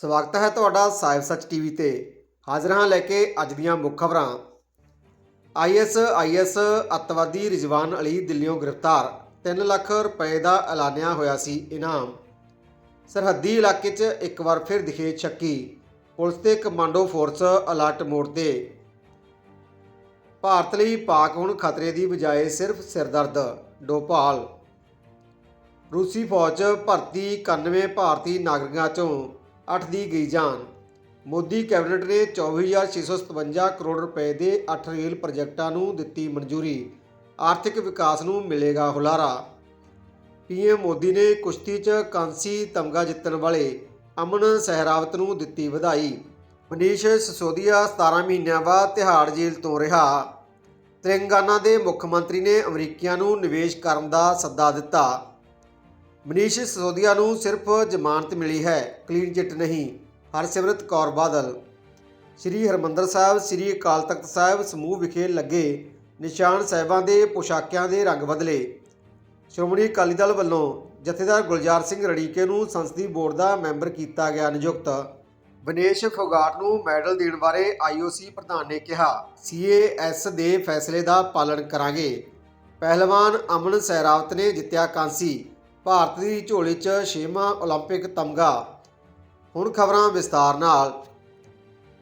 ਸਵਾਗਤ ਹੈ ਤੁਹਾਡਾ ਸਾਹਿਬ ਸੱਚ ਟੀਵੀ ਤੇ। ਹਾਜ਼ਰ ਹਾਂ ਲੈ ਕੇ ਅੱਜ ਦੀਆਂ ਮੁੱਖ ਖਬਰਾਂ। ਆਈਐਸ ਆਈਐਸ ਅੱਤਵਾਦੀ ਰਿਜ਼ਵਾਨ ਅਲੀ ਦਿੱਲੀੋਂ ਗ੍ਰਿਫਤਾਰ। 3 ਲੱਖ ਰੁਪਏ ਦਾ ਐਲਾਨਿਆ ਹੋਇਆ ਸੀ ਇਨਾਮ। ਸਰਹੱਦੀ ਇਲਾਕੇ 'ਚ ਇੱਕ ਵਾਰ ਫਿਰ ਦਿਖੇ ਸ਼ੱਕੀ ਪੁਲਿਸ ਤੇ ਕਮਾਂਡੋ ਫੋਰਸ ਅਲਰਟ ਮੋੜ ਤੇ। ਭਾਰਤ ਲਈ ਪਾਕ ਹੁਣ ਖਤਰੇ ਦੀ ਬਜਾਏ ਸਿਰਫ ਸਿਰਦਰਦ, ਡੋਪਾਲ। ਰੂਸੀ ਫੌਜ ਭਰਤੀ 91 ਭਾਰਤੀ ਨਾਗਰਿਕਾਂ ਚੋਂ 8 ਦੀ ਗਈ ਜਾਨ। ਮੋਦੀ ਕੈਬਨਿਟ ਨੇ 24657 ਕਰੋੜ ਰੁਪਏ ਦੇ 8 ਰੇਲ ਪ੍ਰੋਜੈਕਟਾਂ ਨੂੰ ਦਿੱਤੀ ਮਨਜ਼ੂਰੀ। ਆਰਥਿਕ ਵਿਕਾਸ ਨੂੰ ਮਿਲੇਗਾ ਹੁਲਾਰਾ। ਪੀਐਮ ਮੋਦੀ ਨੇ ਕੁਸ਼ਤੀ 'ਚ ਕਾਂਸੀ ਤਮਗਾ ਜਿੱਤਣ ਵਾਲੇ ਅਮਨ ਸਹਿਰਾਵਤ ਨੂੰ ਦਿੱਤੀ ਵਧਾਈ। ਮਨੀਸ਼ ਸਿਸੋਦੀਆ 17 ਮਹੀਨਿਆਂ ਬਾਅਦ ਤਿਹਾੜ ਜੇਲ੍ਹ ਤੋਂ ਰਿਹਾ। ਤੇਲੰਗਾਨਾ ਦੇ ਮੁੱਖ ਮੰਤਰੀ ਨੇ ਅਮਰੀਕੀਆਂ ਨੂੰ ਨਿਵੇਸ਼ ਕਰਨ ਦਾ ਸੱਦਾ ਦਿੱਤਾ। ਮਨੀਸ਼ ਸਿਸੋਦੀਆ ਨੂੰ ਸਿਰਫ ਜ਼ਮਾਨਤ ਮਿਲੀ ਹੈ, ਕਲੀਨ ਚਿੱਟ ਨਹੀਂ, ਹਰਸਿਮਰਤ ਕੌਰ ਬਾਦਲ। ਸ੍ਰੀ ਹਰਮੰਦਰ ਸਾਹਿਬ, ਸ੍ਰੀ ਅਕਾਲ ਤਖਤ ਸਾਹਿਬ ਸਮੂਹ ਵਿਖੇ ਲੱਗੇ ਨਿਸ਼ਾਨ ਸਾਹਿਬਾਂ ਦੇ ਪੁਸ਼ਾਕਿਆਂ ਦੇ ਰੰਗ ਬਦਲੇ। ਸ਼੍ਰੋਮਣੀ ਅਕਾਲੀ ਦਲ ਵੱਲੋਂ ਜਥੇਦਾਰ ਗੁਲਜ਼ਾਰ ਸਿੰਘ ਰੜੀਕੇ ਨੂੰ ਸੰਸਦੀ ਬੋਰਡ ਦਾ ਮੈਂਬਰ ਕੀਤਾ ਗਿਆ ਨਿਯੁਕਤ। ਵਿਨੇਸ਼ ਫੋਗਾਟ ਨੂੰ ਮੈਡਲ ਦੇਣ ਬਾਰੇ ਆਈਓਸੀ ਪ੍ਰਧਾਨ ਨੇ ਕਿਹਾ ਸੀਏਐਸ ਦੇ ਫੈਸਲੇ ਦਾ ਪਾਲਣ ਕਰਾਂਗੇ। ਪਹਿਲਵਾਨ ਅਮਨ ਸੈਰਾਵਤ ਨੇ ਜਿੱਤਿਆ ਕਾਂਸੀ। ਭਾਰਤ ਦੀ ਝੋਲੀ 'ਚ ਛੇਵਾਂ 올림픽 ਤਮਗਾ ਹੁਣ ਖਬਰਾਂ ਵਿਸਤਾਰ ਨਾਲ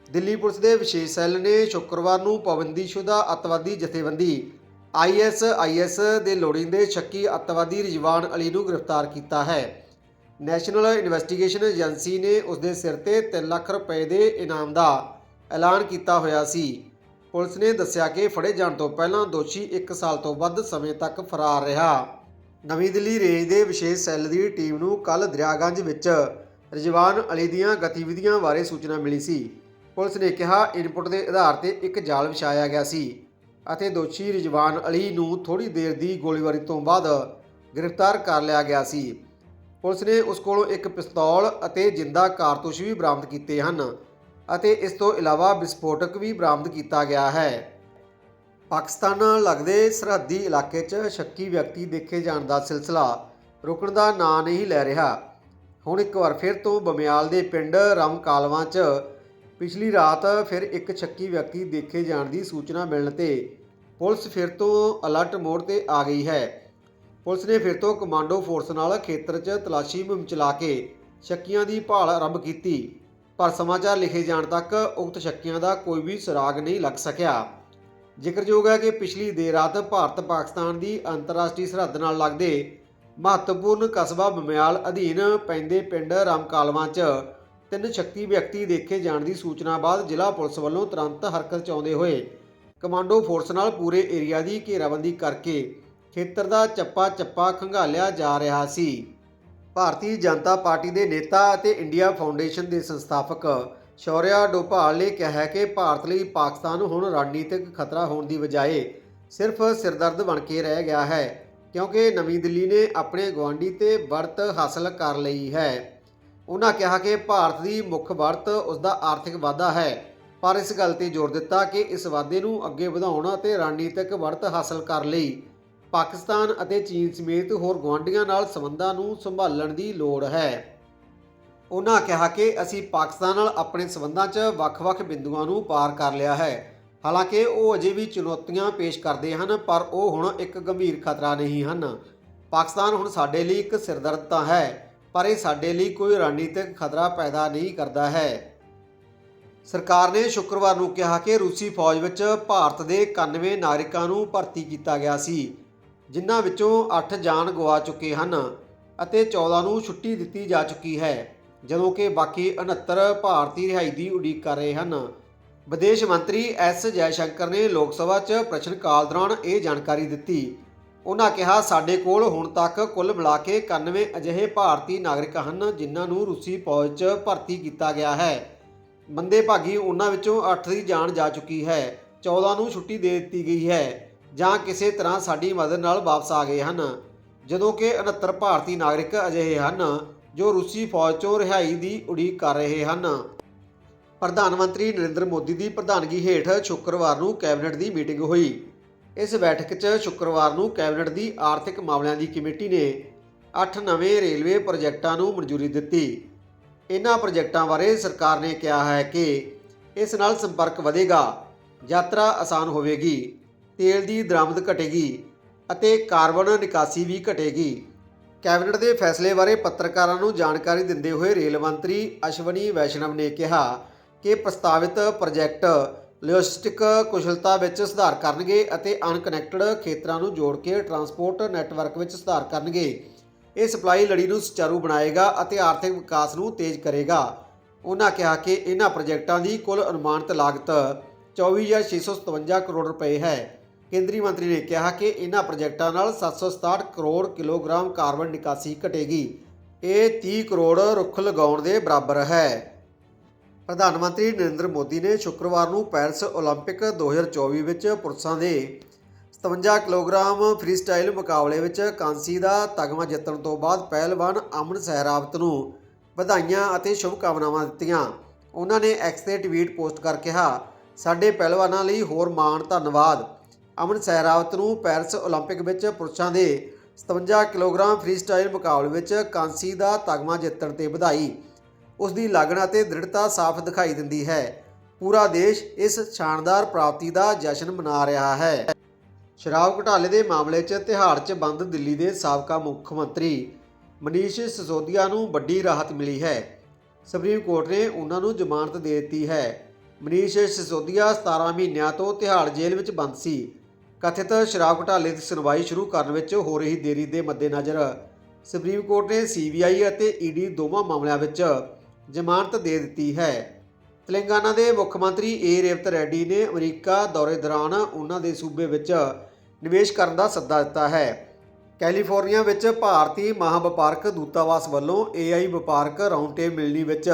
ਦਿੱਲੀ ਪੁਲਿਸ ਦੇ ਵਿਸ਼ੇਸ਼ ਸੈੱਲ ਨੇ ਸ਼ੁੱਕਰਵਾਰ ਨੂੰ ਪਾਬੰਦੀਸ਼ੁਦਾ ਅੱਤਵਾਦੀ ਜਥੇਬੰਦੀ ਆਈਐਸਆਈਐਸ ਦੇ ਲੋੜੀਂਦੇ ਸ਼ੱਕੀ ਅੱਤਵਾਦੀ ਰਿਜਵਾਨ ਅਲੀ ਨੂੰ ਗ੍ਰਿਫਤਾਰ ਕੀਤਾ ਹੈ ਨੈਸ਼ਨਲ ਇਨਵੈਸਟੀਗੇਸ਼ਨ ਏਜੰਸੀ ਨੇ ਉਸ ਦੇ ਸਿਰ ਤੇ 3 ਲੱਖ ਰੁਪਏ ਦੇ ਇਨਾਮ ਦਾ ਐਲਾਨ ਕੀਤਾ ਹੋਇਆ ਸੀ ਪੁਲਿਸ ਨੇ ਦੱਸਿਆ ਕਿ ਫੜੇ ਜਾਣ ਤੋਂ ਪਹਿਲਾਂ ਦੋਸ਼ੀ 1 ਸਾਲ ਤੋਂ ਵੱਧ ਸਮੇਂ ਤੱਕ ਫਰਾਰ ਰਿਹਾ ਨਵੀਂ ਦਿੱਲੀ ਰੇਂਜ ਦੇ ਵਿਸ਼ੇਸ਼ ਸੈੱਲ ਦੀ ਟੀਮ ਨੂੰ ਕੱਲ ਦਰਿਆਗੰਜ ਵਿੱਚ ਰਿਜਵਾਨ ਅਲੀ ਦੀਆਂ ਗਤੀਵਿਧੀਆਂ ਬਾਰੇ ਸੂਚਨਾ ਮਿਲੀ ਸੀ। ਪੁਲਿਸ ਨੇ ਕਿਹਾ, ਇਨਪੁਟ ਦੇ ਆਧਾਰ ਤੇ ਇੱਕ ਜਾਲ ਵਿਛਾਇਆ ਗਿਆ ਸੀ ਅਤੇ ਦੋਸ਼ੀ ਰਿਜਵਾਨ ਅਲੀ ਨੂੰ ਥੋੜੀ ਦੇਰ ਦੀ ਗੋਲੀਬਾਰੀ ਤੋਂ ਬਾਅਦ ਗ੍ਰਿਫਤਾਰ ਕਰ ਲਿਆ ਗਿਆ ਸੀ। ਪੁਲਿਸ ਨੇ ਉਸ ਕੋਲੋਂ ਇੱਕ ਪਿਸਤੌਲ ਅਤੇ ਜਿੰਦਾ ਕਾਰਤੂਸ ਵੀ ਬਰਾਮਦ ਕੀਤੇ ਹਨ ਅਤੇ ਇਸ ਤੋਂ ਇਲਾਵਾ ਵਿਸਫੋਟਕ ਵੀ ਬਰਾਮਦ ਕੀਤਾ ਗਿਆ ਹੈ। ਪਾਕਿਸਤਾਨ ਨਾਲ ਲੱਗਦੇ ਸਰਹੱਦੀ ਇਲਾਕੇ 'ਚ ਸ਼ੱਕੀ ਵਿਅਕਤੀ ਦੇਖੇ ਜਾਣ ਦਾ ਸਿਲਸਿਲਾ ਰੁਕਣ ਦਾ ਨਾਂ ਨਹੀਂ ਲੈ ਰਿਹਾ। ਹੁਣ ਇੱਕ ਵਾਰ ਫਿਰ ਤੋਂ ਬਮਿਆਲ ਦੇ ਪਿੰਡ ਰਮਕਾਲਵਾਂ 'ਚ ਪਿਛਲੀ ਰਾਤ ਫਿਰ ਇੱਕ ਸ਼ੱਕੀ ਵਿਅਕਤੀ ਦੇਖੇ ਜਾਣ ਦੀ ਸੂਚਨਾ ਮਿਲਣ ਤੇ ਪੁਲਿਸ ਫਿਰ ਤੋਂ ਅਲਰਟ ਮੋਡ ਤੇ ਆ ਗਈ ਹੈ। ਪੁਲਿਸ ਨੇ ਫਿਰ ਤੋਂ ਕਮਾਂਡੋ ਫੋਰਸ ਨਾਲ ਖੇਤਰ 'ਚ ਤਲਾਸ਼ੀ ਮੁਹਿੰਮ ਚਲਾ ਕੇ ਸ਼ੱਕੀਆਂ ਦੀ ਭਾਲ ਆਰੰਭ ਕੀਤੀ, ਪਰ ਸਮਾਚਾਰ ਲਿਖੇ ਜਾਣ ਤੱਕ ਉਕਤ ਸ਼ੱਕੀਆਂ ਦਾ ਕੋਈ ਵੀ ਸੁਰਾਗ ਨਹੀਂ ਲੱਗ ਸਕਿਆ। ਜ਼ਿਕਰਯੋਗ ਹੈ ਕਿ ਪਿਛਲੀ ਦੇਰ ਰਾਤ ਭਾਰਤ ਪਾਕਿਸਤਾਨ ਦੀ ਅੰਤਰਰਾਸ਼ਟਰੀ ਸਰਹੱਦ ਨਾਲ ਲੱਗਦੇ ਮਹੱਤਵਪੂਰਨ ਕਸਬਾ ਬਮਿਆਲ ਅਧੀਨ ਪੈਂਦੇ ਪਿੰਡ ਰਾਮਕਾਲਵਾਂ 'ਚ ਤਿੰਨ ਸ਼ਕਤੀ ਵਿਅਕਤੀ ਦੇਖੇ ਜਾਣ ਦੀ ਸੂਚਨਾ ਬਾਅਦ ਜ਼ਿਲ੍ਹਾ ਪੁਲਿਸ ਵੱਲੋਂ ਤੁਰੰਤ ਹਰਕਤ 'ਚ ਆਉਂਦੇ ਹੋਏ ਕਮਾਂਡੋ ਫੋਰਸ ਨਾਲ ਪੂਰੇ ਏਰੀਆ ਦੀ ਘੇਰਾਬੰਦੀ ਕਰਕੇ ਖੇਤਰ ਦਾ ਚੱਪਾ ਚੱਪਾ ਖੰਗਾਲਿਆ ਜਾ ਰਿਹਾ ਸੀ। ਭਾਰਤੀ ਜਨਤਾ ਪਾਰਟੀ ਦੇ ਨੇਤਾ ਅਤੇ ਇੰਡੀਆ ਫਾਊਂਡੇਸ਼ਨ ਦੇ ਸੰਸਥਾਪਕ ਸ਼ੌਰਿਆ ਡੋਭਾਲ ਨੇ ਕਿਹਾ ਹੈ ਕਿ ਭਾਰਤ ਲਈ ਪਾਕਿਸਤਾਨ ਹੁਣ ਰਣਨੀਤਿਕ ਖਤਰਾ ਹੋਣ ਦੀ ਬਜਾਏ ਸਿਰਫ ਸਿਰਦਰਦ ਬਣ ਕੇ ਰਹਿ ਗਿਆ ਹੈ, ਕਿਉਂਕਿ ਨਵੀਂ ਦਿੱਲੀ ਨੇ ਆਪਣੇ ਗਵਾਂਢੀ ਤੇ ਵਰਤ ਹਾਸਲ ਕਰ ਲਈ ਹੈ। ਉਹਨਾਂ ਕਿਹਾ ਕਿ ਭਾਰਤ ਦੀ ਮੁੱਖ ਵਰਤ ਉਸ ਦਾ ਆਰਥਿਕ ਵਾਧਾ ਹੈ, ਪਰ ਇਸ ਗੱਲ ਤੇ ਜ਼ੋਰ ਦਿੱਤਾ ਕਿ ਇਸ ਵਾਧੇ ਨੂੰ ਅੱਗੇ ਵਧਾਉਣ ਅਤੇ ਰਣਨੀਤਿਕ ਵਰਤ ਹਾਸਲ ਕਰਨ ਲਈ ਪਾਕਿਸਤਾਨ ਅਤੇ ਚੀਨ ਸਮੇਤ ਹੋਰ ਗੁਆਂਢੀਆਂ ਨਾਲ ਸੰਬੰਧਾਂ ਨੂੰ ਸੰਭਾਲਣ ਦੀ ਲੋੜ ਹੈ। ਉਹਨਾਂ ਕਿਹਾ ਕਿ ਅਸੀਂ ਪਾਕਿਸਤਾਨ ਨਾਲ ਆਪਣੇ ਸਬੰਧਾਂ 'ਚ ਵੱਖ-ਵੱਖ ਬਿੰਦੂਆਂ ਨੂੰ ਪਾਰ ਕਰ ਲਿਆ ਹੈ। ਹਾਲਾਂਕਿ ਉਹ ਅਜੇ ਵੀ ਚੁਣੌਤੀਆਂ ਪੇਸ਼ ਕਰਦੇ ਹਨ, ਪਰ ਉਹ ਹੁਣ ਇੱਕ ਗੰਭੀਰ ਖਤਰਾ ਨਹੀਂ ਹਨ। ਪਾਕਿਸਤਾਨ ਹੁਣ ਸਾਡੇ ਲਈ ਇੱਕ ਸਿਰਦਰਦ ਤਾਂ ਹੈ, ਪਰ ਇਹ ਸਾਡੇ ਲਈ ਕੋਈ ਰਣਨੀਤਿਕ ਖਤਰਾ ਪੈਦਾ ਨਹੀਂ ਕਰਦਾ ਹੈ। ਸਰਕਾਰ ਨੇ ਸ਼ੁੱਕਰਵਾਰ ਨੂੰ ਕਿਹਾ ਕਿ ਰੂਸੀ ਫੌਜ ਵਿੱਚ ਭਾਰਤ ਦੇ 91 ਨਾਗਰਿਕਾਂ ਨੂੰ ਭਰਤੀ ਕੀਤਾ ਗਿਆ ਸੀ, ਜਿਨ੍ਹਾਂ ਵਿੱਚੋਂ 8 ਜਾਨ ਗਵਾ ਚੁੱਕੇ ਹਨ ਅਤੇ 14 ਨੂੰ ਛੁੱਟੀ ਦਿੱਤੀ ਜਾ ਚੁੱਕੀ ਹੈ। ਜਦੋਂ ਕਿ ਬਾਕੀ 69 ਭਾਰਤੀ ਰਿਹਾਈ ਦੀ ਉਡੀਕ ਕਰ ਰਹੇ ਹਨ। ਵਿਦੇਸ਼ ਮੰਤਰੀ ਐਸ ਜੈਸ਼ੰਕਰ ਨੇ ਲੋਕ ਸਭਾ 'ਚ ਪ੍ਰਸ਼ਨ ਕਾਲ ਦੌਰਾਨ ਇਹ ਜਾਣਕਾਰੀ ਦਿੱਤੀ। ਉਹਨਾਂ ਕਿਹਾ, ਸਾਡੇ ਕੋਲ ਹੁਣ ਤੱਕ ਕੁੱਲ ਮਿਲਾ ਕੇ 91 ਅਜਿਹੇ ਭਾਰਤੀ ਨਾਗਰਿਕ ਹਨ ਜਿਨ੍ਹਾਂ ਨੂੰ ਰੂਸੀ ਫੌਜ 'ਚ ਭਰਤੀ ਕੀਤਾ ਗਿਆ ਹੈ। ਬੰਦੇ ਭਾਗੀ ਉਹਨਾਂ ਵਿੱਚੋਂ 8 ਦੀ ਜਾਨ ਜਾ ਚੁੱਕੀ ਹੈ 14 ਨੂੰ ਛੁੱਟੀ ਦੇ ਦਿੱਤੀ ਗਈ ਹੈ ਜਾਂ ਕਿਸੇ ਤਰ੍ਹਾਂ ਸਾਡੀ ਮਦਦ ਨਾਲ ਵਾਪਸ ਆ ਗਏ ਹਨ। ਜਦੋਂ ਕਿ 69 ਭਾਰਤੀ ਨਾਗਰਿਕ ਅਜਿਹੇ ਹਨ ਜੋ ਰੂਸੀ ਫੌਜ 'ਚੋਂ ਰਿਹਾਈ ਦੀ ਉਡੀਕ ਕਰ ਰਹੇ ਹਨ। ਪ੍ਰਧਾਨ ਮੰਤਰੀ ਨਰਿੰਦਰ ਮੋਦੀ ਦੀ ਪ੍ਰਧਾਨਗੀ ਹੇਠ ਸ਼ੁੱਕਰਵਾਰ ਨੂੰ ਕੈਬਨਿਟ ਦੀ ਮੀਟਿੰਗ ਹੋਈ। ਇਸ ਬੈਠਕ 'ਚ ਸ਼ੁੱਕਰਵਾਰ ਨੂੰ ਕੈਬਨਿਟ ਦੀ ਆਰਥਿਕ ਮਾਮਲਿਆਂ ਦੀ ਕਮੇਟੀ ਨੇ 8 ਨਵੇਂ ਰੇਲਵੇ ਪ੍ਰੋਜੈਕਟਾਂ ਨੂੰ ਮਨਜ਼ੂਰੀ ਦਿੱਤੀ। ਇਹਨਾਂ ਪ੍ਰੋਜੈਕਟਾਂ ਬਾਰੇ ਸਰਕਾਰ ਨੇ ਕਿਹਾ ਹੈ ਕਿ ਇਸ ਨਾਲ ਸੰਪਰਕ ਵਧੇਗਾ, ਯਾਤਰਾ ਆਸਾਨ ਹੋਵੇਗੀ, ਤੇਲ ਦੀ ਦਰਾਮਦ ਘਟੇਗੀ ਅਤੇ ਕਾਰਬਨ ਨਿਕਾਸੀ ਵੀ ਘਟੇਗੀ। ਕੈਬਨਿਟ ਦੇ ਫੈਸਲੇ ਬਾਰੇ ਪੱਤਰਕਾਰਾਂ ਨੂੰ ਜਾਣਕਾਰੀ ਦਿੰਦੇ ਹੋਏ ਰੇਲ ਮੰਤਰੀ ਅਸ਼ਵਨੀ ਵੈਸ਼ਨਵ ਨੇ ਕਿਹਾ ਕਿ ਪ੍ਰਸਤਾਵਿਤ ਪ੍ਰੋਜੈਕਟ ਲੌਜਿਸਟਿਕ ਕੁਸ਼ਲਤਾ ਵਿੱਚ ਸੁਧਾਰ ਕਰਨਗੇ ਅਤੇ ਅਨਕਨੈਕਟਡ ਖੇਤਰਾਂ ਨੂੰ ਜੋੜ ਕੇ ਟਰਾਂਸਪੋਰਟ ਨੈਟਵਰਕ ਵਿੱਚ ਸੁਧਾਰ ਕਰਨਗੇ। ਇਹ ਸਪਲਾਈ ਲੜੀ ਨੂੰ ਸੁਚਾਰੂ ਬਣਾਏਗਾ ਅਤੇ ਆਰਥਿਕ ਵਿਕਾਸ ਨੂੰ ਤੇਜ਼ ਕਰੇਗਾ। ਉਹਨਾਂ ਕਿਹਾ ਕਿ ਇਹਨਾਂ ਪ੍ਰੋਜੈਕਟਾਂ ਦੀ ਕੁੱਲ ਅਨੁਮਾਨਿਤ ਲਾਗਤ 24657 ਕਰੋੜ ਰੁਪਏ ਹੈ। ਕੇਂਦਰੀ ਮੰਤਰੀ ਨੇ ਕਿਹਾ ਕਿ ਇਹਨਾਂ ਪ੍ਰੋਜੈਕਟਾਂ ਨਾਲ 767 ਕਰੋੜ ਕਿਲੋਗ੍ਰਾਮ ਕਾਰਬਨ ਨਿਕਾਸੀ ਘਟੇਗੀ ਇਹ 30 ਕਰੋੜ ਰੁੱਖ ਲਗਾਉਣ ਦੇ ਬਰਾਬਰ ਹੈ ਪ੍ਰਧਾਨ ਮੰਤਰੀ ਨਰਿੰਦਰ ਮੋਦੀ ਨੇ ਸ਼ੁੱਕਰਵਾਰ ਨੂੰ ਪੈਰਿਸ 올림픽 2024 ਵਿੱਚ ਪੁਰਸ਼ਾਂ ਦੇ 57 ਕਿਲੋਗ੍ਰਾਮ ਫ੍ਰੀਸਟਾਈਲ ਮੁਕਾਬਲੇ ਵਿੱਚ ਕਾਂਸੀ ਦਾ ਤਗਮਾ ਜਿੱਤਣ ਤੋਂ ਬਾਅਦ ਪਹਿਲਵਾਨ ਅਮਨ ਸਹਿਰਾਵਤ ਨੂੰ ਵਧਾਈਆਂ ਅਤੇ ਸ਼ੁਭਕਾਮਨਾਵਾਂ ਦਿੱਤੀਆਂ ਉਹਨਾਂ ਨੇ ਐਕਸ ਤੇ ਟਵੀਟ ਪੋਸਟ ਕਰ ਕਿਹਾ ਸਾਡੇ ਪਹਿਲਵਾਨਾਂ ਲਈ ਹੋਰ ਮਾਣ ਧੰਨਵਾਦ ਅਮਨ ਸਹਿਰਾਵਤ ਨੂੰ ਪੈਰਿਸ 올림픽 ਵਿੱਚ ਪੁਰਸ਼ਾਂ ਦੇ 57 ਕਿਲੋਗ੍ਰਾਮ ਫ੍ਰੀਸਟਾਈਲ ਮੁਕਾਬਲੇ ਵਿੱਚ ਕਾਂਸੀ ਦਾ ਤਗਮਾ ਜਿੱਤਣ ਤੇ ਵਧਾਈ ਉਸ ਦੀ ਲਗਨ ਅਤੇ ਦ੍ਰਿੜਤਾ ਸਾਫ਼ ਦਿਖਾਈ ਦਿੰਦੀ ਹੈ ਪੂਰਾ ਦੇਸ਼ ਇਸ ਸ਼ਾਨਦਾਰ ਪ੍ਰਾਪਤੀ ਦਾ ਜਸ਼ਨ ਮਨਾ ਰਿਹਾ ਹੈ ਸ਼ਰਾਬ ਘੁਟਾਲੇ ਦੇ ਮਾਮਲੇ 'ਚ ਤਿਹਾੜ 'ਚ ਬੰਦ ਦਿੱਲੀ ਦੇ ਸਾਬਕਾ ਮੁੱਖ ਮੰਤਰੀ ਮਨੀਸ਼ ਸਿਸੋਦੀਆ ਨੂੰ ਵੱਡੀ ਰਾਹਤ ਮਿਲੀ ਹੈ ਸੁਪਰੀਮ ਕੋਰਟ ਨੇ ਉਹਨਾਂ ਨੂੰ ਜ਼ਮਾਨਤ ਦੇ ਦਿੱਤੀ ਹੈ ਮਨੀਸ਼ ਸਿਸੋਦੀਆ 17 ਮਹੀਨਿਆਂ ਤੋਂ ਤਿਹਾੜ ਜੇਲ੍ਹ ਵਿੱਚ ਬੰਦ ਸੀ ਕਥਿਤ ਸ਼ਰਾਬ ਘੁਟਾਲੇ ਦੀ ਸੁਣਵਾਈ ਸ਼ੁਰੂ ਕਰਨ ਵਿੱਚ ਹੋ ਰਹੀ ਦੇਰੀ ਦੇ ਮੱਦੇਨਜ਼ਰ ਸੁਪਰੀਮ ਕੋਰਟ ਨੇ ਸੀਬੀਆਈ ਅਤੇ ਈਡੀ ਦੋਵਾਂ ਮਾਮਲਿਆਂ ਵਿੱਚ ਜ਼ਮਾਨਤ ਦੇ ਦਿੱਤੀ ਹੈ। ਤੇਲੰਗਾਨਾ ਦੇ ਮੁੱਖ ਮੰਤਰੀ ਏ ਰੇਵਤ ਰੈਡੀ ਨੇ ਅਮਰੀਕਾ ਦੌਰੇ ਦੌਰਾਨ ਉਹਨਾਂ ਦੇ ਸੂਬੇ ਵਿੱਚ ਨਿਵੇਸ਼ ਕਰਨ ਦਾ ਸੱਦਾ ਦਿੱਤਾ ਹੈ। ਕੈਲੀਫੋਰਨੀਆ ਵਿੱਚ ਭਾਰਤੀ ਮਹਾਵਪਾਰਕ ਦੂਤਾਵਾਸ ਵੱਲੋਂ AI ਵਪਾਰਕ ਰਾਉਂਡਟੇਬਲ ਮਿਲਣੀ ਵਿੱਚ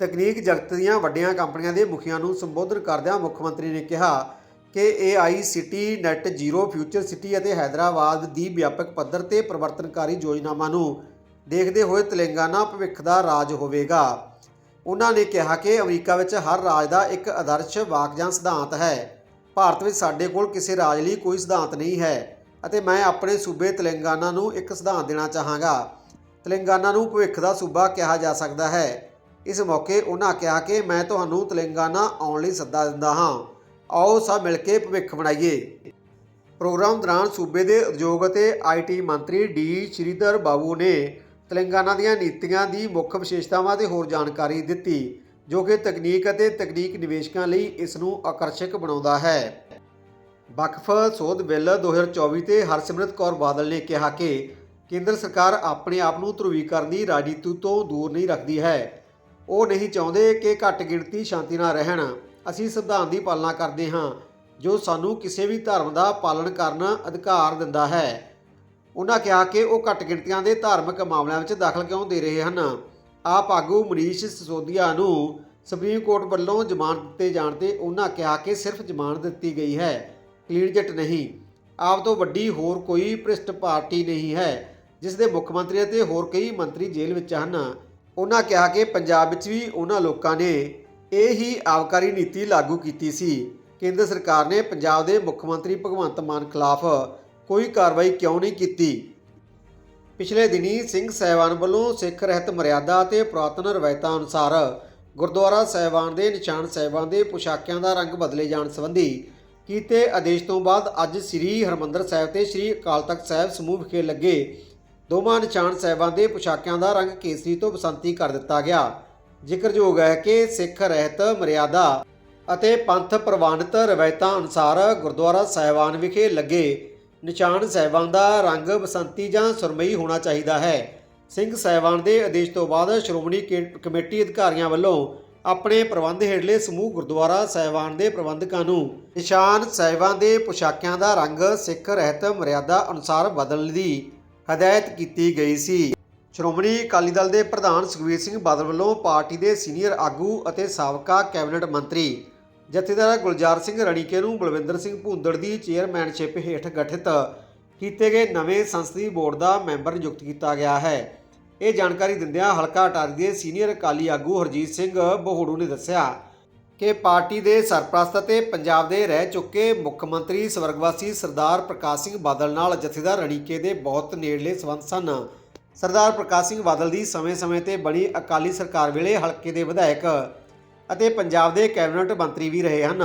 ਤਕਨੀਕ ਜਗਤ ਦੀਆਂ ਵੱਡੀਆਂ ਕੰਪਨੀਆਂ ਦੇ ਮੁਖੀਆਂ ਨੂੰ ਸੰਬੋਧਨ ਕਰਦਿਆਂ ਮੁੱਖ ਮੰਤਰੀ ਨੇ ਕਿਹਾ ਕਿ AI city net zero future city ਅਤੇ ਹੈਦਰਾਬਾਦ ਦੀ ਵਿਆਪਕ ਪੱਧਰ ਤੇ ਪਰਿਵਰਤਨਕਾਰੀ ਯੋਜਨਾਵਾਂ ਨੂੰ ਦੇਖਦੇ ਹੋਏ ਤੇਲੰਗਾਨਾ ਭਵਿੱਖ ਦਾ ਰਾਜ ਹੋਵੇਗਾ। ਉਹਨਾਂ ਨੇ ਕਿਹਾ ਕਿ ਅਮਰੀਕਾ ਵਿੱਚ ਹਰ ਰਾਜ ਦਾ ਇੱਕ ਆਦਰਸ਼ ਵਾਕ ਜਾਂ ਸਿਧਾਂਤ ਹੈ। ਭਾਰਤ ਵਿੱਚ ਸਾਡੇ ਕੋਲ ਕਿਸੇ ਰਾਜ ਲਈ ਕੋਈ ਸਿਧਾਂਤ ਨਹੀਂ ਹੈ ਅਤੇ ਮੈਂ ਆਪਣੇ ਸੂਬੇ ਤੇਲੰਗਾਨਾ ਨੂੰ ਇੱਕ ਸਿਧਾਂਤ ਦੇਣਾ ਚਾਹਾਂਗਾ। ਤੇਲੰਗਾਨਾ ਨੂੰ ਭਵਿੱਖ ਦਾ ਸੂਬਾ ਕਿਹਾ ਜਾ ਸਕਦਾ ਹੈ। ਇਸ ਮੌਕੇ ਉਹਨਾਂ ਕਿਹਾ ਕਿ ਮੈਂ ਤੁਹਾਨੂੰ ਤੇਲੰਗਾਨਾ ਆਉਣ ਲਈ ਸੱਦਾ ਦਿੰਦਾ ਹਾਂ। ਆਓ ਸਭ ਮਿਲ ਕੇ ਭਵਿੱਖ ਬਣਾਈਏ। ਪ੍ਰੋਗਰਾਮ ਦੌਰਾਨ ਸੂਬੇ ਦੇ ਉਦਯੋਗ ਅਤੇ ਆਈਟੀ ਮੰਤਰੀ ਡੀ ਸ਼੍ਰੀਧਰ ਬਾਬੂ ਨੇ ਤੇਲੰਗਾਨਾ ਦੀਆਂ ਨੀਤੀਆਂ ਦੀ ਮੁੱਖ ਵਿਸ਼ੇਸ਼ਤਾਵਾਂ ਤੇ ਹੋਰ ਜਾਣਕਾਰੀ ਦਿੱਤੀ, ਜੋ ਕਿ ਤਕਨੀਕ ਅਤੇ ਤਕਨੀਕ ਨਿਵੇਸ਼ਕਾਂ ਲਈ ਇਸ ਨੂੰ ਆਕਰਸ਼ਕ ਬਣਾਉਂਦਾ ਹੈ। ਵਕਫ ਸੋਧ ਬਿੱਲ 2024 ਤੇ ਹਰਸਿਮਰਤ ਕੌਰ ਬਾਦਲ ਨੇ ਕਿਹਾ ਕਿ ਕੇਂਦਰ ਸਰਕਾਰ ਆਪਣੇ ਆਪ ਨੂੰ ਧਰੁਵੀਕਰਨ ਦੀ ਰਾਜਨੀਤੀ ਤੋਂ ਦੂਰ ਨਹੀਂ ਰੱਖਦੀ ਹੈ। ਉਹ ਨਹੀਂ ਚਾਹੁੰਦੇ ਕਿ ਘੱਟ ਗਿਣਤੀ ਸ਼ਾਂਤੀ ਨਾਲ ਰਹਿਣ। ਅਸੀਂ ਸੰਵਿਧਾਨ ਦੀ ਪਾਲਣਾ ਕਰਦੇ ਹਾਂ, ਜੋ ਸਾਨੂੰ ਕਿਸੇ ਵੀ ਧਰਮ ਦਾ ਪਾਲਣ ਕਰਨ ਅਧਿਕਾਰ ਦਿੰਦਾ ਹੈ। ਉਹਨਾਂ ਕਿਹਾ ਕਿ ਉਹ ਘੱਟ ਗਿਣਤੀਆਂ ਦੇ ਧਾਰਮਿਕ ਮਾਮਲਿਆਂ ਵਿੱਚ ਦਖਲ ਕਿਉਂ ਦੇ ਰਹੇ ਹਨ? ਆਪ ਆਗੂ ਮਨੀਸ਼ ਸਿਸੋਦੀਆ ਨੂੰ ਸੁਪਰੀਮ ਕੋਰਟ ਵੱਲੋਂ ਜ਼ਮਾਨਤ ਦਿੱਤੇ ਜਾਣ ਤੇ ਉਹਨਾਂ ਕਿਹਾ ਕਿ ਸਿਰਫ ਜ਼ਮਾਨਤ ਦਿੱਤੀ ਗਈ ਹੈ। ਕਲੀਨ ਚਿੱਟ ਨਹੀਂ। ਆਪ ਤੋਂ ਵੱਡੀ ਹੋਰ ਕੋਈ ਭ੍ਰਿਸ਼ਟ ਪਾਰਟੀ ਨਹੀਂ ਹੈ, ਜਿਸ ਦੇ ਮੁੱਖ ਮੰਤਰੀ ਅਤੇ ਹੋਰ ਕਈ ਮੰਤਰੀ ਜੇਲ੍ਹ ਵਿੱਚ ਹਨ। ਉਹਨਾਂ ਕਿਹਾ ਕਿ ਪੰਜਾਬ ਵਿੱਚ ਵੀ ਉਹਨਾਂ ਲੋਕਾਂ ਨੇ ਇਹ ਹੀ ਆਬਕਾਰੀ ਨੀਤੀ ਲਾਗੂ ਕੀਤੀ ਸੀ। ਕੇਂਦਰ ਸਰਕਾਰ ਨੇ ਪੰਜਾਬ ਦੇ ਮੁੱਖ ਮੰਤਰੀ ਭਗਵੰਤ ਮਾਨ ਖਿਲਾਫ ਕੋਈ ਕਾਰਵਾਈ ਕਿਉਂ ਨਹੀਂ ਕੀਤੀ? ਪਿਛਲੇ ਦਿਨੀ ਸਿੰਘ ਸਹਿਬਾਨ ਵੱਲੋਂ ਸਿੱਖ ਰਹਿਤ ਮਰਿਆਦਾ ਅਤੇ ਪੁਰਾਤਨ ਰਵਾਇਤਾਂ ਅਨੁਸਾਰ ਗੁਰਦੁਆਰਾ ਸਹਿਬਾਨ ਦੇ ਨਿਸ਼ਾਨ ਸਹਿਬਾਨ ਦੇ ਪੁਸ਼ਾਕਿਆਂ ਦਾ ਰੰਗ ਬਦਲੇ ਜਾਣ ਸੰਬੰਧੀ ਕੀਤੇ ਆਦੇਸ਼ ਤੋਂ ਬਾਅਦ ਅੱਜ ਸ੍ਰੀ ਹਰਮੰਦਰ ਸਾਹਿਬ ਤੇ ਸ੍ਰੀ ਅਕਾਲ ਤਖਤ ਸਾਹਿਬ ਸਮੂਹ ਵਿਖੇ ਲੱਗੇ ਦੋਵਾਂ ਨਿਸ਼ਾਨ ਸਾਹਿਬਾਨ ਦੇ ਪੁਸ਼ਾਕਿਆਂ ਦਾ ਰੰਗ ਕੇਸਰੀ ਤੋਂ ਬਸੰਤੀ ਕਰ ਦਿੱਤਾ ਗਿਆ। ਜ਼ਿਕਰਯੋਗ ਹੈ ਕਿ ਸਿੱਖ ਰਹਿਤ, ਮਰਿਆਦਾ ਅਤੇ ਪੰਥ ਪ੍ਰਵਾਨਿਤ ਰਵਾਇਤਾਂ ਅਨੁਸਾਰ ਗੁਰਦੁਆਰਾ ਸਾਹਿਬਾਨ ਵਿਖੇ ਲੱਗੇ ਨਿਸ਼ਾਨ ਸਾਹਿਬਾਨ ਦਾ ਰੰਗ ਬਸੰਤੀ ਜਾਂ ਸੁਰਮਈ ਹੋਣਾ ਚਾਹੀਦਾ ਹੈ। ਸਿੰਘ ਸਾਹਿਬਾਨ ਦੇ ਆਦੇਸ਼ ਤੋਂ ਬਾਅਦ ਸ਼੍ਰੋਮਣੀ ਕਮੇਟੀ ਅਧਿਕਾਰੀਆਂ ਵੱਲੋਂ ਆਪਣੇ ਪ੍ਰਬੰਧ ਹੇਠਲੇ ਸਮੂਹ ਗੁਰਦੁਆਰਾ ਸਾਹਿਬਾਨ ਦੇ ਪ੍ਰਬੰਧਕਾਂ ਨੂੰ ਨਿਸ਼ਾਨ ਸਾਹਿਬਾਨ ਦੇ ਪੁਸ਼ਾਕਿਆਂ ਦਾ ਰੰਗ ਸਿੱਖ ਰਹਿਤ, ਮਰਿਆਦਾ ਅਨੁਸਾਰ ਬਦਲਣ ਦੀ ਹਦਾਇਤ ਕੀਤੀ ਗਈ ਸੀ। ਸ਼੍ਰੋਮਣੀ ਅਕਾਲੀ ਦਲ ਦੇ ਪ੍ਰਧਾਨ ਸੁਖਬੀਰ ਸਿੰਘ ਬਾਦਲ ਵੱਲੋਂ ਪਾਰਟੀ ਦੇ ਸੀਨੀਅਰ ਆਗੂ ਅਤੇ ਸਾਬਕਾ ਕੈਬਨਿਟ ਮੰਤਰੀ ਜਥੇਦਾਰ ਗੁਲਜ਼ਾਰ ਸਿੰਘ ਰਣੀਕੇ ਨੂੰ ਬਲਵਿੰਦਰ ਸਿੰਘ ਭੂੰਦੜ ਦੀ ਚੇਅਰਮੈਨਸ਼ਿਪ ਹੇਠ ਗਠਿਤ ਕੀਤੇ ਗਏ ਨਵੇਂ ਸੰਸਦੀ ਬੋਰਡ ਦਾ ਮੈਂਬਰ ਨਿਯੁਕਤ ਕੀਤਾ ਗਿਆ ਹੈ। ਇਹ ਜਾਣਕਾਰੀ ਦਿੰਦਿਆਂ ਹਲਕਾ ਅਟਾਰੀ ਦੇ ਸੀਨੀਅਰ ਅਕਾਲੀ ਆਗੂ ਹਰਜੀਤ ਸਿੰਘ ਬਹੋੜੂ ਨੇ ਦੱਸਿਆ ਕਿ ਪਾਰਟੀ ਦੇ ਸਰਪ੍ਰਸਤ ਅਤੇ ਪੰਜਾਬ ਦੇ ਰਹਿ ਚੁੱਕੇ ਮੁੱਖ ਮੰਤਰੀ ਸਵਰਗਵਾਸੀ ਸਰਦਾਰ ਪ੍ਰਕਾਸ਼ ਸਿੰਘ ਬਾਦਲ ਨਾਲ ਜਥੇਦਾਰ ਰਣੀਕੇ ਦੇ ਬਹੁਤ ਨੇੜਲੇ ਸੰਬੰਧ ਸਨ। ਸਰਦਾਰ ਪ੍ਰਕਾਸ਼ ਸਿੰਘ ਬਾਦਲ ਦੀ ਸਮੇਂ-ਸਮੇਂ ਤੇ ਬਣੀ ਅਕਾਲੀ ਸਰਕਾਰ ਵੇਲੇ ਹਲਕੇ ਦੇ ਵਿਧਾਇਕ ਅਤੇ ਪੰਜਾਬ ਦੇ ਕੈਬਨਿਟ ਮੰਤਰੀ ਵੀ ਰਹੇ ਹਨ।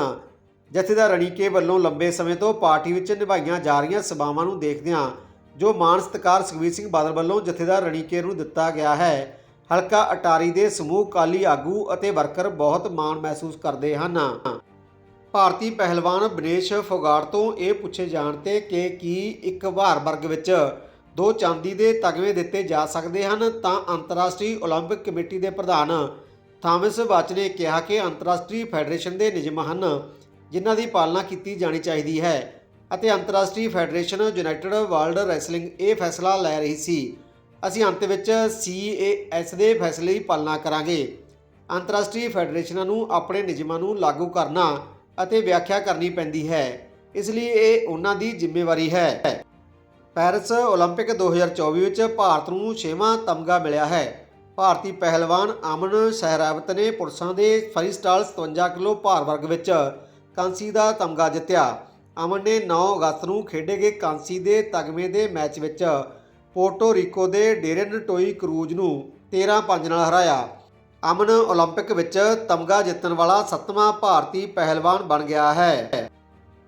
ਜਥੇਦਾਰ ਰਣੀਕੇ ਵੱਲੋਂ ਲੰਬੇ ਸਮੇਂ ਤੋਂ ਪਾਰਟੀ ਵਿੱਚ ਨਿਭਾਈਆਂ ਜਾ ਰਹੀਆਂ ਸਭਾਵਾਂ ਨੂੰ ਦੇਖਦਿਆਂ ਜੋ ਮਾਣ ਸਤਿਕਾਰ ਸੁਖਬੀਰ ਸਿੰਘ ਬਾਦਲ ਵੱਲੋਂ ਜਥੇਦਾਰ ਰਣੀਕੇ ਨੂੰ ਦਿੱਤਾ ਗਿਆ ਹੈ, ਹਲਕਾ ਅਟਾਰੀ ਦੇ ਸਮੂਹ ਕਾਲੀ ਆਗੂ ਅਤੇ ਵਰਕਰ ਬਹੁਤ ਮਾਣ ਮਹਿਸੂਸ ਕਰਦੇ ਹਨ। ਭਾਰਤੀ ਪਹਿਲਵਾਨ ਬਨੇਸ਼ ਫੋਗਾਟ ਤੋਂ ਇਹ ਪੁੱਛੇ ਜਾਣ ਤੇ ਕਿ ਕੀ ਇੱਕ ਵਾਰ ਵਰਗ ਵਿੱਚ ਦੋ ਚਾਂਦੀ ਦੇ ਤਗਮੇ ਦਿੱਤੇ ਜਾ ਸਕਦੇ ਹਨ, ਤਾਂ ਅੰਤਰਰਾਸ਼ਟਰੀ ਓਲੰਪਿਕ ਕਮੇਟੀ ਦੇ ਪ੍ਰਧਾਨ ਥਾਮਸ ਵਾਚ ਨੇ ਕਿਹਾ ਕਿ ਅੰਤਰਰਾਸ਼ਟਰੀ ਫੈਡਰੇਸ਼ਨ ਦੇ ਨਿਯਮ ਹਨ, ਜਿਨ੍ਹਾਂ ਦੀ ਪਾਲਣਾ ਕੀਤੀ ਜਾਣੀ ਚਾਹੀਦੀ ਹੈ ਅਤੇ ਅੰਤਰਰਾਸ਼ਟਰੀ ਫੈਡਰੇਸ਼ਨ ਯੂਨਾਈਟਿਡ ਵਰਲਡ ਰੈਸਲਿੰਗ ਇਹ ਫੈਸਲਾ ਲੈ ਰਹੀ ਸੀ। ਅਸੀਂ ਅੰਤ ਵਿੱਚ CAS ਦੇ ਫੈਸਲੇ ਦੀ ਪਾਲਣਾ ਕਰਾਂਗੇ। ਅੰਤਰਰਾਸ਼ਟਰੀ ਫੈਡਰੇਸ਼ਨਾਂ ਨੂੰ ਆਪਣੇ ਨਿਯਮਾਂ ਨੂੰ ਲਾਗੂ ਕਰਨਾ ਅਤੇ ਵਿਆਖਿਆ ਕਰਨੀ ਪੈਂਦੀ ਹੈ, ਇਸ ਲਈ ਇਹ ਉਹਨਾਂ ਦੀ ਜ਼ਿੰਮੇਵਾਰੀ ਹੈ। ਪੈਰਿਸ 올림픽 2024 ਵਿੱਚ ਭਾਰਤ ਨੂੰ 6ਵਾਂ ਤਮਗਾ ਮਿਲਿਆ ਹੈ ਭਾਰਤੀ ਪਹਿਲਵਾਨ ਅਮਨ ਸਹਿਰਾਵਤ ਨੇ ਪੁਰਸ਼ਾਂ ਦੇ ਫਰੀਸਟਾਈਲ 57 ਕਿਲੋ ਭਾਰ ਵਰਗ ਵਿੱਚ ਕਾਂਸੀ ਦਾ ਤਮਗਾ ਜਿੱਤਿਆ ਅਮਨ ਨੇ 9 ਅਗਸਤ ਨੂੰ ਖੇਡੇ ਗਏ ਕਾਂਸੀ ਦੇ ਤਗਮੇ ਦੇ ਮੈਚ ਵਿੱਚ ਪੋਰਟੋ ਰੀਕੋ ਦੇ ਡੇਰਨ ਟੋਈ ਕਰੂਜ਼ ਨੂੰ 13-5 ਨਾਲ ਹਰਾਇਆ ਅਮਨ 올림픽 ਵਿੱਚ ਤਮਗਾ ਜਿੱਤਣ ਵਾਲਾ ਸੱਤਵਾਂ ਭਾਰਤੀ ਪਹਿਲਵਾਨ ਬਣ ਗਿਆ ਹੈ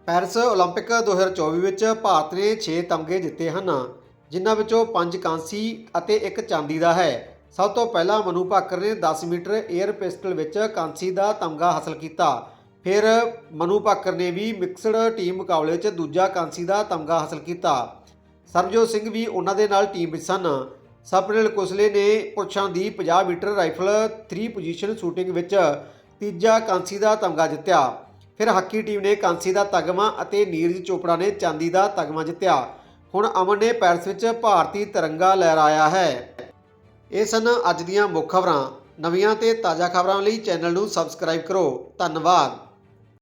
ਪੈਰਿਸ 올림픽 2024 ਵਿੱਚ ਭਾਰਤ ਨੇ 6 ਤਮਗੇ ਜਿੱਤੇ ਹਨ, ਜਿਨ੍ਹਾਂ ਵਿੱਚੋਂ 5 ਕਾਂਸੀ ਅਤੇ 1 ਚਾਂਦੀ ਦਾ ਹੈ। ਸਭ ਤੋਂ ਪਹਿਲਾਂ ਮਨੂ ਭਾਕਰ ਨੇ 10 ਮੀਟਰ 에ਅਰ ਪਿਸਟਲ ਵਿੱਚ ਕਾਂਸੀ ਦਾ ਤਮਗਾ ਹਾਸਲ ਕੀਤਾ। ਫਿਰ ਮਨੂ ਭਾਕਰ ਨੇ ਵੀ ਮਿਕਸਡ ਟੀਮ ਮੁਕਾਬਲੇ 'ਚ ਦੂਜਾ ਕਾਂਸੀ ਦਾ ਤਮਗਾ ਹਾਸਲ ਕੀਤਾ। ਸਰਜੋਤ ਸਿੰਘ ਵੀ ਉਹਨਾਂ ਦੇ ਨਾਲ ਟੀਮ ਵਿੱਚ ਸਨ। ਸਪਨਿਲ ਕੁਸਲੇ ਨੇ ਪੁਰਸ਼ਾਂ ਦੀ 50 ਮੀਟਰ ਰਾਈਫਲ 3 ਪੋਜੀਸ਼ਨ ਸ਼ੂਟਿੰਗ ਵਿੱਚ ਤੀਜਾ ਕਾਂਸੀ ਦਾ ਤਮਗਾ ਜਿੱਤਿਆ। ਫਿਰ ਹਾਕੀ ਟੀਮ ਨੇ ਕਾਂਸੀ ਦਾ ਤਗਮਾ ਅਤੇ ਨੀਰਜ ਚੋਪੜਾ ਨੇ ਚਾਂਦੀ ਦਾ ਤਗਮਾ ਜਿੱਤਿਆ। ਹੁਣ ਅਮਨ ਨੇ ਪੈਰਿਸ ਵਿੱਚ ਭਾਰਤੀ ਤਿਰੰਗਾ ਲਹਿਰਾਇਆ ਹੈ। ਇਹ ਸਨ ਅੱਜ ਦੀਆਂ ਮੁੱਖ ਖਬਰਾਂ। ਨਵੀਆਂ ਤੇ ਤਾਜ਼ਾ ਖਬਰਾਂ ਲਈ ਚੈਨਲ ਨੂੰ ਸਬਸਕ੍ਰਾਈਬ ਕਰੋ। ਧੰਨਵਾਦ।